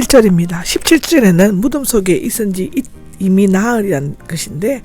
17절입니다. 17절에는 무덤 속에 있은 지 이- 이미 나으리란 것인데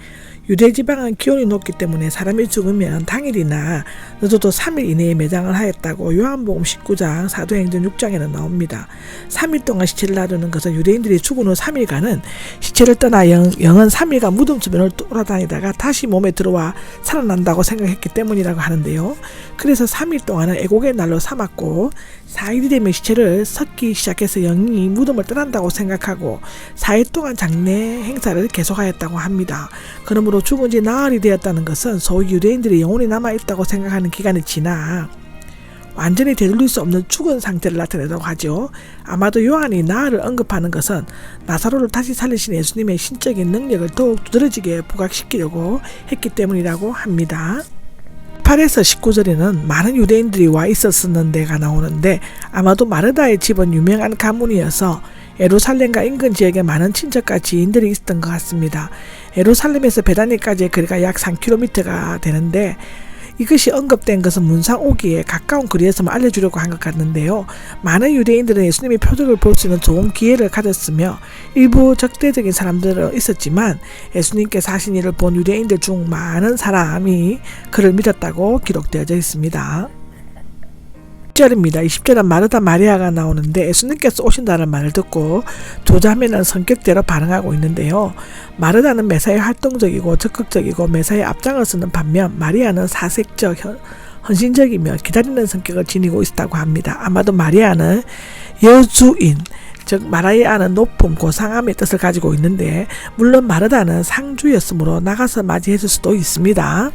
유대 지방은 기온이 높기 때문에 사람이 죽으면 당일이나 늦어도 3일 이내에 매장을 하였다고 요한복음 19장 사도행전 6장에는 나옵니다. 3일 동안 시체를 놔두는 것은 유대인들이 죽은 후 3일간은 시체를 떠나 영, 영은 3일간 무덤 주변을 돌아다니다가 다시 몸에 들어와 살아난다고 생각했기 때문이라고 하는데요. 그래서 3일 동안은 애곡의 날로 삼았고 4일이 되면 시체를 섞기 시작해서 영이 무덤을 떠난다고 생각하고 4일 동안 장례 행사를 계속하였다고 합니다. 그러므로 죽은 지 나흘이 되었다는 것은 소위 유대인들이 영혼이 남아있다고 생각하는 기간이 지나 완전히 되돌릴 수 없는 죽은 상태를 나타내다고 하죠. 아마도 요한이 나흘을 언급하는 것은 나사로를 다시 살리신 예수님의 신적인 능력을 더욱 두드러지게 부각시키려고 했기 때문이라고 합니다. 8에서 19절에는 많은 유대인들이 와 있었는 데가 나오는데 아마도 마르다의 집은 유명한 가문이어서 에루살렘과 인근 지역에 많은 친척과 지인들이 있었던 것 같습니다. 에루살렘에서 베다니까지의 거리가 약 3km가 되는데 이것이 언급된 것은 문상 오기에 가까운 거리에서만 알려주려고 한 것 같는데요. 많은 유대인들은 예수님의 표적을 볼 수 있는 좋은 기회를 가졌으며 일부 적대적인 사람들은 있었지만 예수님께서 하신 일을 본 유대인들 중 많은 사람이 그를 믿었다고 기록되어져 있습니다. 20절입니다. 20절은 마르다 마리아가 나오는데 예수님께서 오신다는 말을 듣고 두 자매는 성격대로 반응하고 있는데요. 마르다는 매사에 활동적이고 적극적이고 매사에 앞장을 쓰는 반면 마리아는 사색적 현- 헌신적이며 기다리는 성격을 지니고 있다고 합니다. 아마도 마리아는 여주인 즉 마라이아는 높음 고상함의 뜻을 가지고 있는데 물론 마르다는 상주였으므로 나가서 맞이했을 수도 있습니다.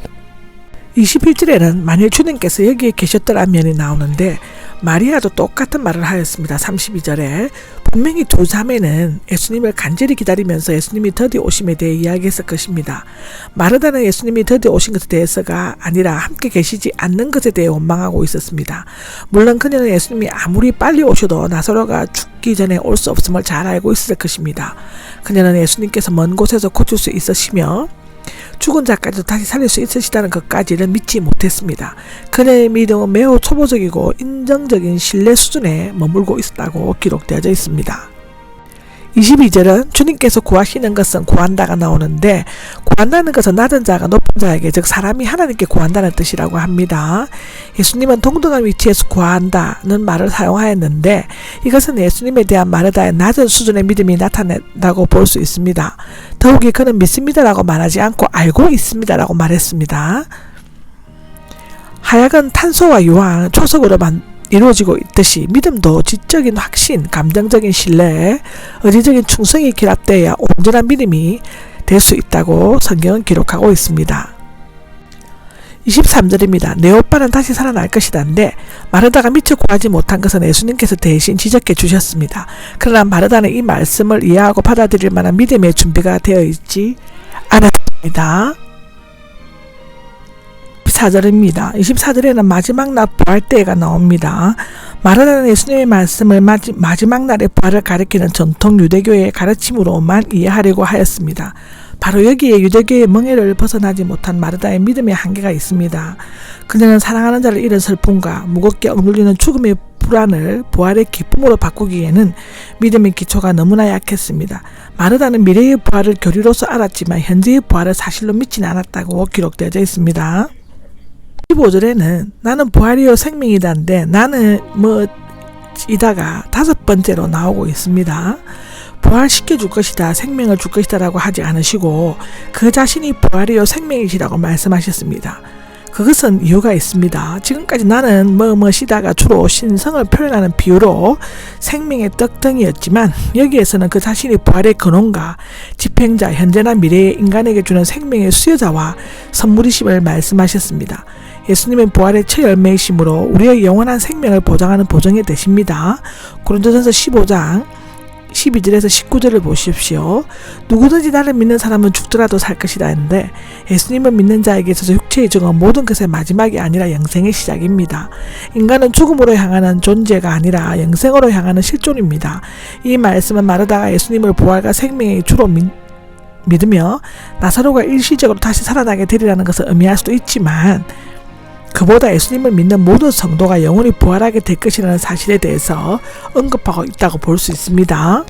21절에는 만일 주님께서 여기에 계셨더라면이 나오는데 마리아도 똑같은 말을 하였습니다. 32절에 분명히 두 자매는 예수님을 간절히 기다리면서 예수님이 더디 오심에 대해 이야기했을 것입니다. 마르다는 예수님이 더디 오신 것에 대해서가 아니라 함께 계시지 않는 것에 대해 원망하고 있었습니다. 물론 그녀는 예수님이 아무리 빨리 오셔도 나사로가 죽기 전에 올 수 없음을 잘 알고 있을 것입니다. 그녀는 예수님께서 먼 곳에서 고칠 수 있으시며 죽은 자까지도 다시 살릴 수 있으시다는 것까지는 믿지 못했습니다. 그녀의 믿음은 매우 초보적이고 인정적인 신뢰 수준에 머물고 있었다고 기록되어져 있습니다. 22절은 주님께서 구하시는 것은 구한다가 나오는데 구한다는 것은 낮은 자가 높은 자에게 즉 사람이 하나님께 구한다는 뜻이라고 합니다. 예수님은 동등한 위치에서 구한다는 말을 사용하였는데 이것은 예수님에 대한 마르다의 낮은 수준의 믿음이 나타낸다고 볼 수 있습니다. 더욱이 그는 믿습니다라고 말하지 않고 알고 있습니다라고 말했습니다. 하약은 탄소와 유황, 초석으로 만 이루어지고 있듯이 믿음도 지적인 확신, 감정적인 신뢰, 의지적인 충성이 결합되어야 온전한 믿음이 될 수 있다고 성경은 기록하고 있습니다. 23절입니다. 내 오빠는 다시 살아날 것이다인데 마르다가 미처 구하지 못한 것은 예수님께서 대신 지적해 주셨습니다. 그러나 마르다는 이 말씀을 이해하고 받아들일 만한 믿음의 준비가 되어 있지 않았습니다. 24절입니다. 24절에는 마지막 날 부활 때가 나옵니다. 마르다는 예수님의 말씀을 마지, 마지막 날의 부활을 가리키는 전통 유대교의 가르침으로만 이해하려고 하였습니다. 바로 여기에 유대교의 멍해를 벗어나지 못한 마르다의 믿음의 한계가 있습니다. 그녀는 사랑하는 자를 잃은 슬픔과 무겁게 억눌리는 죽음의 불안을 부활의 기쁨으로 바꾸기에는 믿음의 기초가 너무나 약했습니다. 마르다는 미래의 부활을 교리로서 알았지만 현재의 부활을 사실로 믿지는 않았다고 기록되어져 있습니다. 15절에는 나는 부활이요 생명이다인데 나는 뭐 이다가 다섯 번째로 나오고 있습니다. 부활시켜 줄 것이다, 생명을 줄 것이다라고 하지 않으시고 그 자신이 부활이요 생명이시라고 말씀하셨습니다. 그것은 이유가 있습니다. 지금까지 나는 뭐뭐시다가 주로 신성을 표현하는 비유로 생명의 떡덩이였지만 여기에서는 그 자신이 부활의 근원과 집행자, 현재나 미래의 인간에게 주는 생명의 수여자와 선물이심을 말씀하셨습니다. 예수님은 부활의 첫 열매이심으로 우리의 영원한 생명을 보장하는 보정이 되십니다. 고린도전서 15장 12절에서 19절을 보십시오. 누구든지 나를 믿는 사람은 죽더라도 살 것이다 했는데 예수님을 믿는 자에게 있어서 육체의 증은 모든 것의 마지막이 아니라 영생의 시작입니다. 인간은 죽음으로 향하는 존재가 아니라 영생으로 향하는 실존입니다. 이 말씀은 마르다가 예수님을 부활과 생명의 주로 믿, 믿으며 나사로가 일시적으로 다시 살아나게 되리라는 것을 의미할 수도 있지만 그보다 예수님을 믿는 모든 성도가 영원히 부활하게 될 것이라는 사실에 대해서 언급하고 있다고 볼 수 있습니다.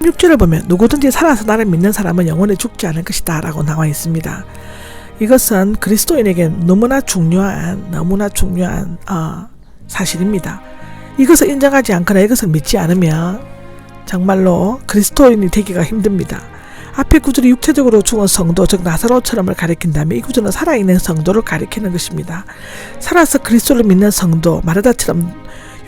6절을 보면 누구든지 살아서 나를 믿는 사람은 영원히 죽지 않을 것이다 라고 나와 있습니다. 이것은 그리스도인에게 너무나 중요한 너무나 중요한 어, 사실입니다. 이것을 인정하지 않거나 이것을 믿지 않으면 정말로 그리스도인이 되기가 힘듭니다. 앞에 구절이 육체적으로 죽은 성도 즉 나사로 처럼을 가리킨다면 이 구절은 살아있는 성도를 가리키는 것입니다. 살아서 그리스도를 믿는 성도 마르다처럼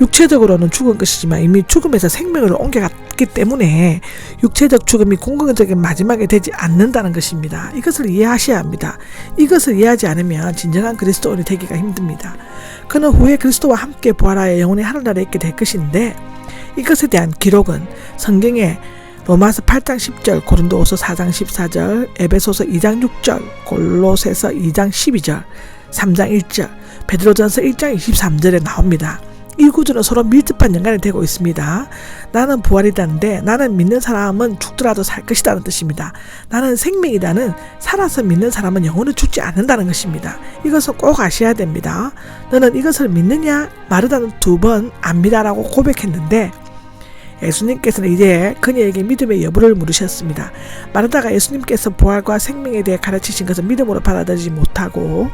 육체적으로는 죽은 것이지만 이미 죽음에서 생명으로 옮겨갔기 때문에 육체적 죽음이 공공적인 마지막에 되지 않는다는 것입니다. 이것을 이해하셔야 합니다. 이것을 이해하지 않으면 진정한 그리스도인이 되기가 힘듭니다. 그는 후에 그리스도와 함께 부활하여 영원히 하늘나라에 있게 될 것인데 이것에 대한 기록은 성경에 로마서 8장 10절, 고린도후서 4장 14절, 에베소서 2장 6절, 골로새서 2장 12절, 3장 1절, 베드로전서 1장 23절에 나옵니다. 이 구조는 서로 밀접한 연관이 되고 있습니다. 나는 부활이다는데 나는 믿는 사람은 죽더라도 살 것이다는 뜻입니다. 나는 생명이다는 살아서 믿는 사람은 영원히 죽지 않는다는 것입니다. 이것을 꼭 아셔야 됩니다. 너는 이것을 믿느냐? 마르다는 두 번 압니다라고 고백했는데 예수님께서는 이제 그녀에게 믿음의 여부를 물으셨습니다. 마르다가 예수님께서 부활과 생명에 대해 가르치신 것을 믿음으로 받아들이지 못하고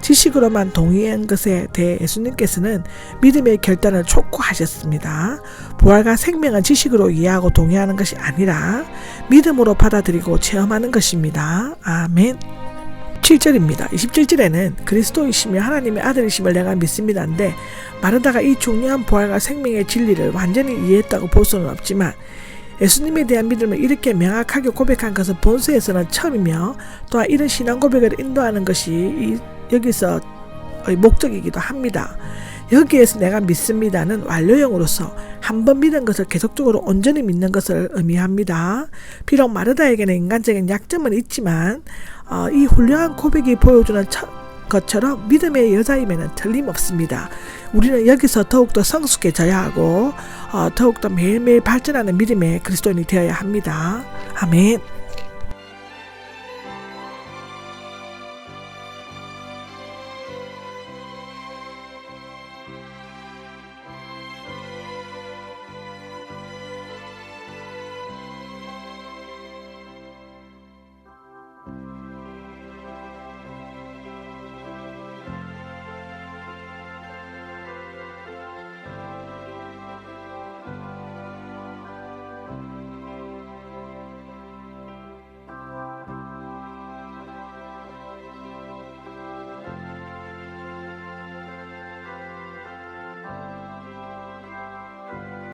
지식으로만 동의한 것에 대해 예수님께서는 믿음의 결단을 촉구하셨습니다. 부활과 생명은 지식으로 이해하고 동의하는 것이 아니라 믿음으로 받아들이고 체험하는 것입니다. 아멘. 7절입니다. 27절에는 그리스도이시며 하나님의 아들이심을 내가 믿습니다인데 마르다가 이 중요한 부활과 생명의 진리를 완전히 이해했다고 볼 수는 없지만 예수님에 대한 믿음을 이렇게 명확하게 고백한 것은 본서에서는 처음이며 또한 이런 신앙 고백을 인도하는 것이 이- 여기서 목적이기도 합니다. 여기에서 내가 믿습니다는 완료형으로서 한 번 믿은 것을 계속적으로 온전히 믿는 것을 의미합니다. 비록 마르다에게는 인간적인 약점은 있지만 어, 이 훌륭한 고백이 보여주는 처- 것처럼 믿음의 여자임에는 틀림없습니다. 우리는 여기서 더욱더 성숙해져야 하고 어, 더욱더 매일매일 발전하는 믿음의 그리스도인이 되어야 합니다. 아멘.